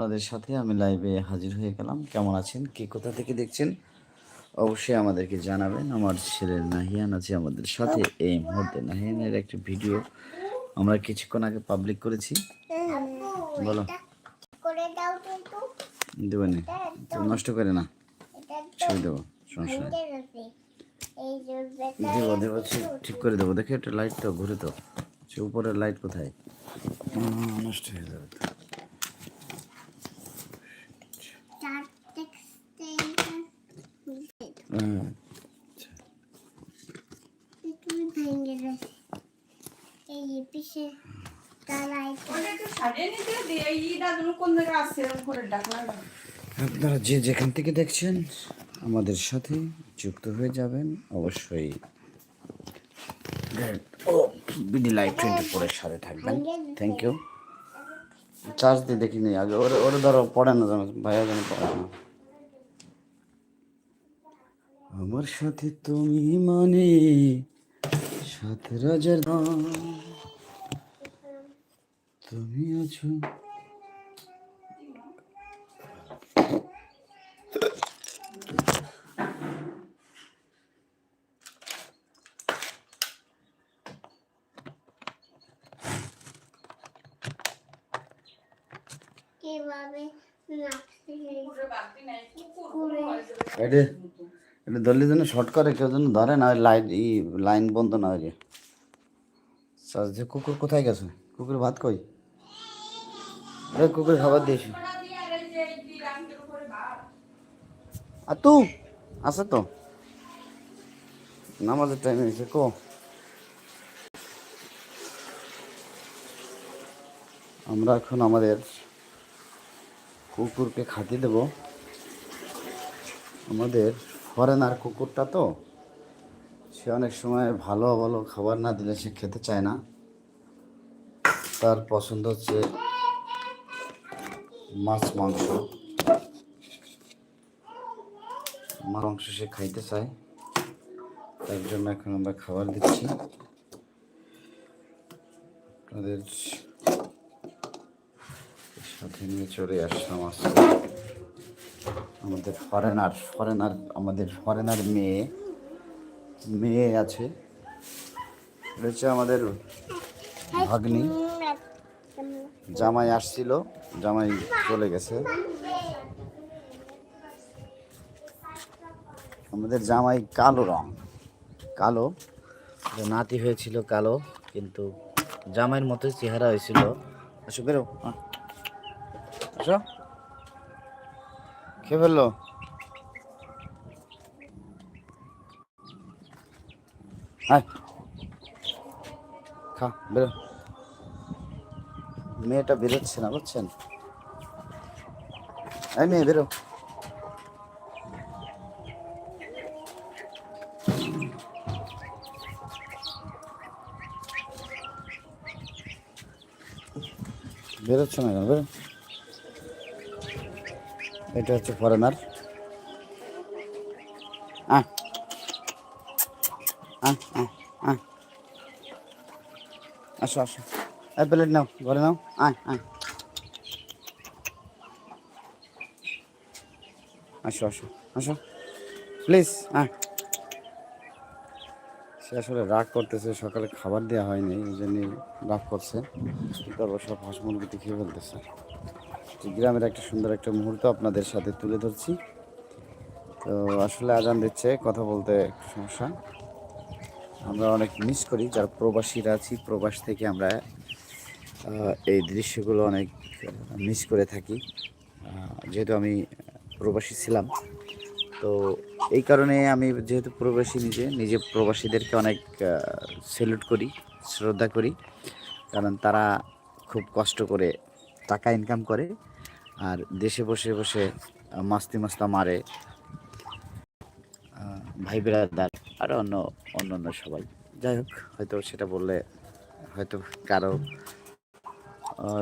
আপনাদের সাথে আমি লাইভে হাজির হয়ে গেলাম। কেমন আছেন? কে কোথা থেকে দেখছেন? অবশ্যই আমাদেরকে জানাবেন। আমার ছেলে নাহিয়ান আছে আমাদের সাথে। এই মুহূর্তে নাহিয়ানের একটি ভিডিও আমরা কিছুক্ষণ আগে পাবলিক করেছি। বলো। দেবেন নষ্ট করে না। ছবি দেবো, সমস্যা দেবো দেবো, ঠিক- করে দেবো। দেখে একটা লাইটটা ঘুরে তো সে উপরের লাইট কোথায়? নষ্ট হয়ে যাবে। তো। চার টেক্সটে হ্যাঁ, একটু ভেঙে গেছে এই যে পিছে তালাই একটু সাজিয়ে নিতে দিয়ে এই দাদুনো আপনারা যে যেখান থেকে দেখছেন, আমাদের সাথে যুক্ত হয়ে যাবেন। অবশ্যই ও, বিডি লাইভ টোয়েন্টি সাথে থাকবেন। থ্যাংক ইউ চার্জ দিয়ে দেখিনি আগে। ওরে ওরে ধরো, পড়ে না জানো ভাইয়া যেন পড়ে না। আমার সাথে তুমি মানে সাত রাজার। তুমি আছো কীভাবে এটা এটা ধরলে যেন শর্ট করে কেউ যেন ধরে না লাইট ই লাইন বন্ধ না হয়ে দিয়ে কুকুর কোথায় গেছে? কুকুর ভাত কই? কুকুর খাবার দিয়েছি। আর তু আছে তো। নামাজের টাইম হয়েছে কো। আমরা এখন আমাদের কুকুরকে খাতি দেব। আমাদের ফরেনার কুকুরটা তো, সে অনেক সময় ভালো ভালো খাবার না দিলে সে খেতে চায় না। তার পছন্দ হচ্ছে মাছ, মাংস। মাংস সে খাইতে চায়। তার জন্য এখন আমরা খাবার দিচ্ছি। আপনাদের সাথে নিয়ে চলে আসলাম আজকে। আমাদের ফরেনার ফরেনার আমাদের ফরেনার মেয়ে মেয়ে আছে। হচ্ছে আমাদের ভাগ্নি। জামাই আসছিল, জামাই চলে গেছে। আমাদের জামাই কালো রং, কালো। নাতি হয়েছিল কালো, কিন্তু জামাইয়ের মতো চেহারা হয়েছিল। আসো বেরো। আসো কে ফেলল? খা, বেরো। মেয়েটা বেরোচ্ছে না, বুঝছেন? এই মেয়ে, বেরো। বেরোচ্ছে না বেরো। এটা হচ্ছে ফরেনার আসো আসো। এই প্লেট নাও, ঘরে নাও। আয় আয়। আসো আসো আসো। প্লিজ আয় সে আসলে রাগ করতেছে, সকালে খাবার দেওয়া হয়নি, এই জন্য রাগ করছে। তারপর সব হাঁস মুরগিতে খেয়ে ফেলতেছে। তো গ্রামের একটা সুন্দর একটা মুহূর্ত আপনাদের সাথে তুলে ধরছি। তো আসলে আজান দিচ্ছে, কথা বলতে সমস্যা। আমরা অনেক মিস করি, যারা প্রবাসীরা আছি, প্রবাস থেকে আমরা এই দৃশ্যগুলো অনেক মিস করে থাকি। যেহেতু আমি প্রবাসী ছিলাম, তো এই কারণে আমি যেহেতু প্রবাসী নিজে নিজে প্রবাসীদেরকে অনেক সেলুট করি, শ্রদ্ধা করি। কারণ তারা খুব কষ্ট করে টাকা ইনকাম করে। আর দেশে বসে বসে মাস্তি মাস্তা মারে ভাই বেড়াদার আর অন্য অন্য অন্য সবাই। যাই হোক, হয়তো সেটা বললে হয়তো কারও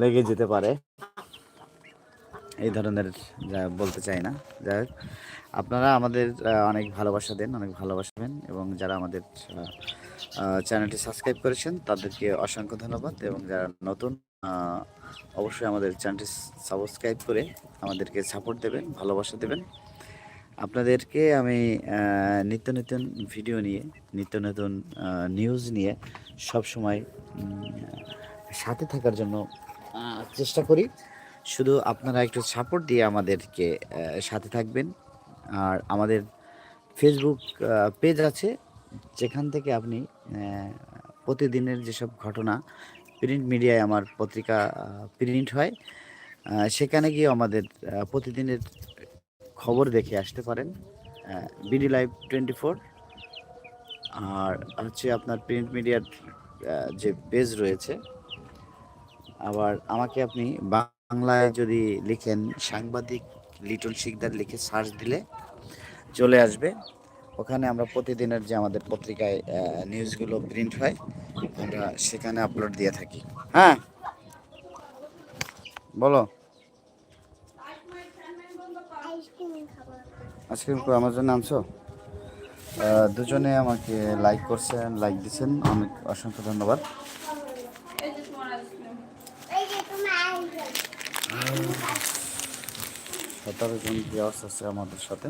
লেগে যেতে পারে। এই ধরনের যা বলতে চাই না। যাই হোক, আপনারা আমাদের অনেক ভালোবাসা দেন, অনেক ভালোবাসবেন এবং যারা আমাদের চ্যানেলটি সাবস্ক্রাইব করেছেন, তাদেরকে অসংখ্য ধন্যবাদ এবং যারা নতুন অবশ্যই আমাদের চ্যানেলটি সাবস্ক্রাইব করে আমাদেরকে সাপোর্ট দেবেন, ভালোবাসা দেবেন। আপনাদেরকে আমি নিত্য নতুন ভিডিও নিয়ে, নিত্য নতুন নিউজ নিয়ে সব সময় সাথে থাকার জন্য চেষ্টা করি। শুধু আপনারা একটু সাপোর্ট দিয়ে আমাদেরকে সাথে থাকবেন। আর আমাদের ফেসবুক পেজ আছে। যেখান থেকে আপনি প্রতিদিনের যেসব ঘটনা প্রিন্ট মিডিয়ায় আমার পত্রিকা প্রিন্ট হয় সেখানে গিয়ে আমাদের প্রতিদিনের খবর দেখে আসতে পারেন বিডি লাইভ টোয়েন্টি ফোর আর হচ্ছে আপনার প্রিন্ট মিডিয়ার যে পেজ রয়েছে, আবার আমাকে আপনি বাংলায় যদি লিখেন, সাংবাদিক লিটন শিকদার লিখে সার্চ দিলে চলে আসবে। ওখানে আমরা প্রতিদিনের যে আমাদের পত্রিকায় নিউজগুলো প্রিন্ট হয়, আমরা সেখানে আপলোড দিয়ে থাকি। হ্যাঁ? বলো। আইসক্রিম আমার জন্য আনছো? দুজনে আমাকে লাইক করছেন লাইক দিচ্ছেন অনেক অসংখ্য ধন্যবাদ এই যে তোমার আইসক্রিম এই যে তোমার আইসক্রিম সতেরো জন ভিউয়ার্স আছে আমাদের সাথে?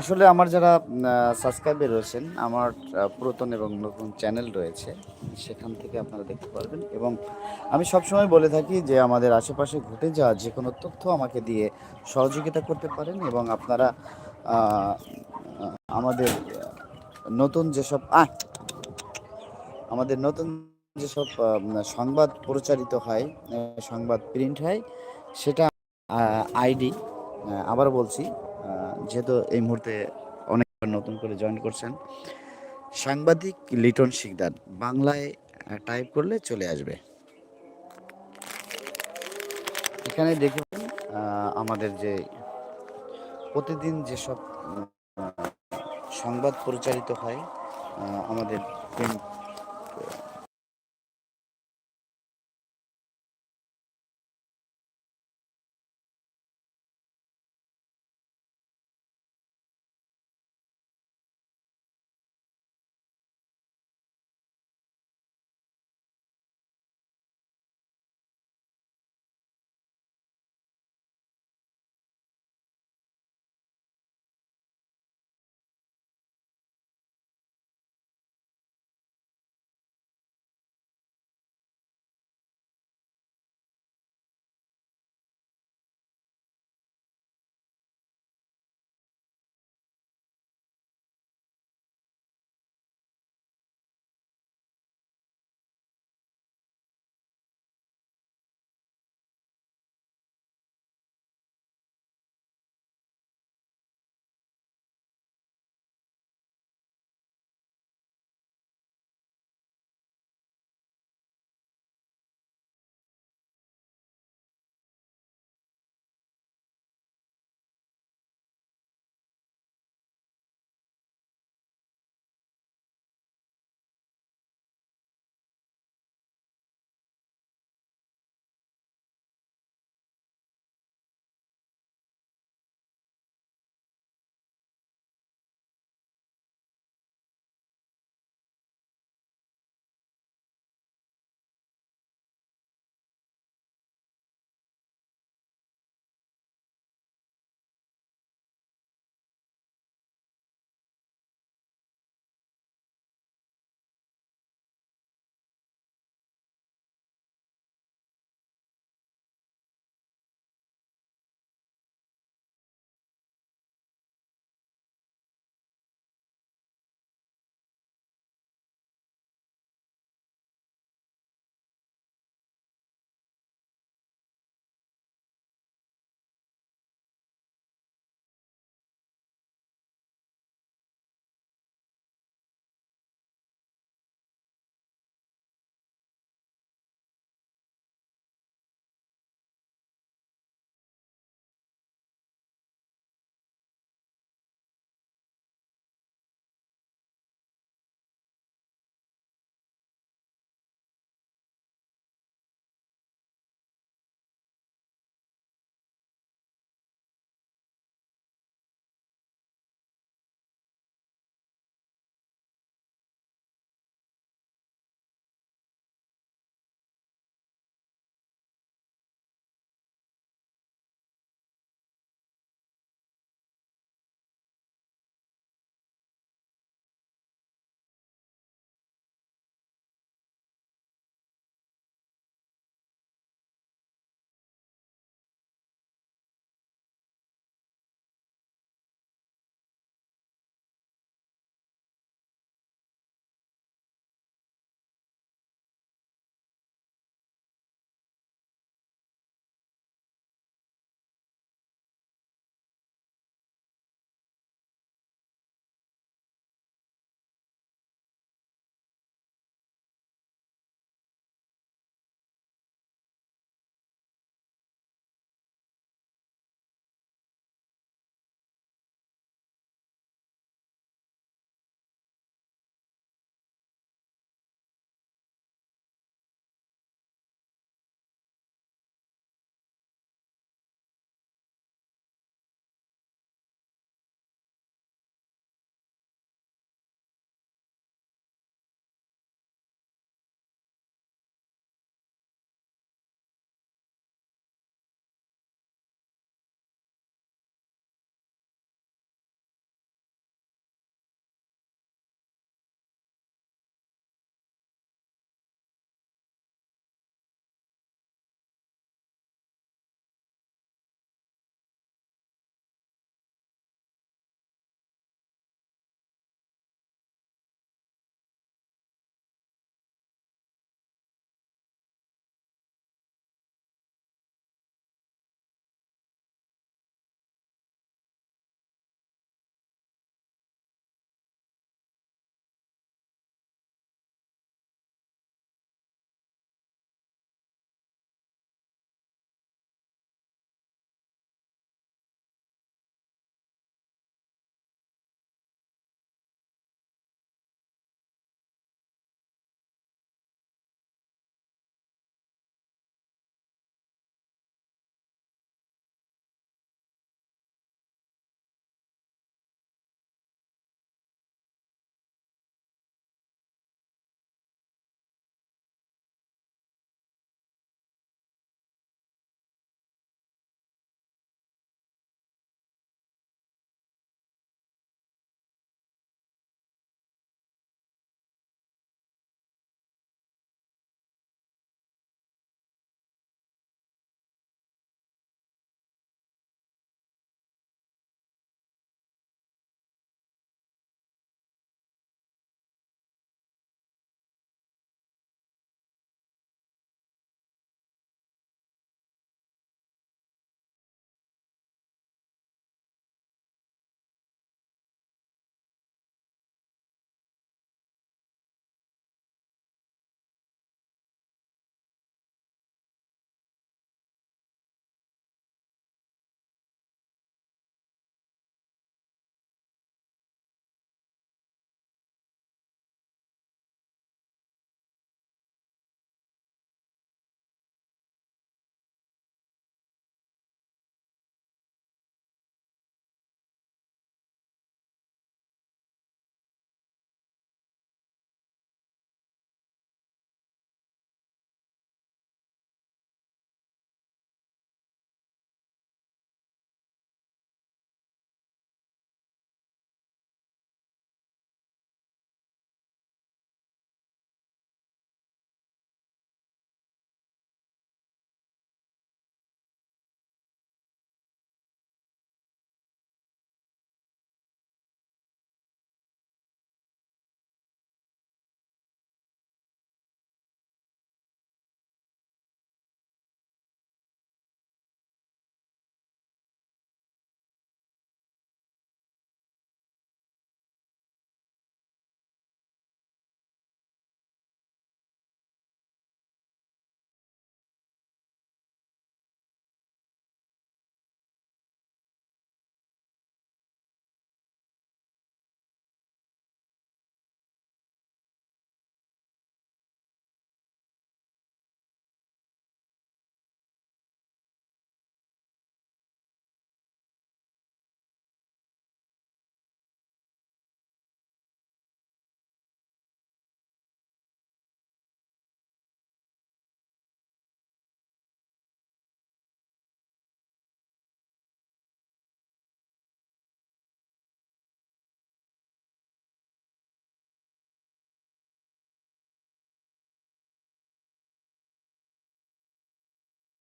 আসলে আমার যারা সাবস্ক্রাইবার রয়েছেন, আমার পুরাতন এবং নতুন চ্যানেল রয়েছে, সেখান থেকে আপনারা দেখতে পারবেন। এবং আমি সবসময় বলে থাকি যে আমাদের আশেপাশে ঘটে যাওয়া যে কোনো তথ্য আমাকে দিয়ে সহযোগিতা করতে পারেন এবং আপনারা আমাদের নতুন যেসব আমাদের নতুন যেসব সংবাদ প্রচারিত হয় সংবাদ প্রিন্ট হয় সেটা আইডি আবার বলছি যেহেতু এই মুহূর্তে অনেক নতুন করে জয়েন করছেন সাংবাদিক লিটন শিকদার বাংলায় টাইপ করলে চলে আসবে। এখানে দেখবেন আহ, আমাদের যে প্রতিদিন যেসব সংবাদ প্রচারিত হয় আমাদের